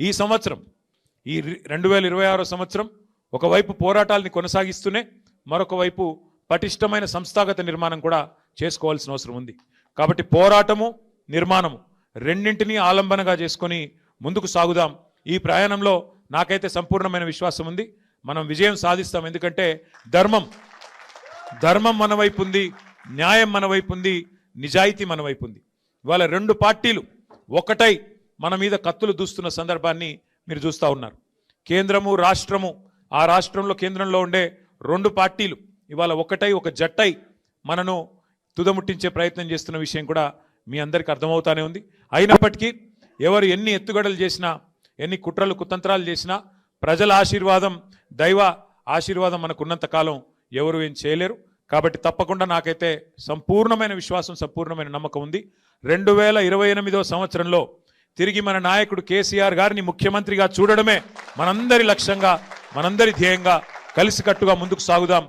ఈ సంవత్సరం ఈ రెండు వేల ఇరవై ఆరో సంవత్సరం ఒకవైపు పోరాటాలని కొనసాగిస్తూనే మరొక వైపు పటిష్టమైన సంస్థాగత నిర్మాణం కూడా చేసుకోవాల్సిన అవసరం ఉంది. కాబట్టి పోరాటము నిర్మాణము రెండింటినీ ఆలంబనగా చేసుకొని ముందుకు సాగుదాం. ఈ ప్రయాణంలో నాకైతే సంపూర్ణమైన విశ్వాసం ఉంది. మనం విజయం సాధిస్తాం. ఎందుకంటే ధర్మం ధర్మం మన వైపు ఉంది న్యాయం మన వైపు ఉంది నిజాయితీ మన వైపు ఉంది. ఇవాళ రెండు పార్టీలు ఒకటై మన మీద కత్తులు దూస్తున్న సందర్భాన్ని మీరు చూస్తూ ఉన్నారు. కేంద్రము రాష్ట్రము ఆ రాష్ట్రంలో కేంద్రంలో ఉండే రెండు పార్టీలు ఇవాళ ఒకటై ఒక జట్టై మనను తుదముట్టించే ప్రయత్నం చేస్తున్న విషయం కూడా మీ అందరికీ అర్థమవుతానే ఉంది. అయినప్పటికీ ఎవరు ఎన్ని ఎత్తుగడలు చేసినా ఎన్ని కుట్రలు కుతంత్రాలు చేసినా ప్రజల ఆశీర్వాదం దైవ ఆశీర్వాదం మనకున్నంతకాలం ఎవరు ఏం చేయలేరు. కాబట్టి తప్పకుండా నాకైతే సంపూర్ణమైన విశ్వాసం సంపూర్ణమైన నమ్మకం ఉంది. రెండు వేల ఇరవై ఎనిమిదో సంవత్సరంలో తిరిగి మన నాయకుడు కేసీఆర్ గారిని ముఖ్యమంత్రిగా చూడడమే మనందరి లక్ష్యంగా మనందరి ధ్యేయంగా కలిసికట్టుగా ముందుకు సాగుదాం.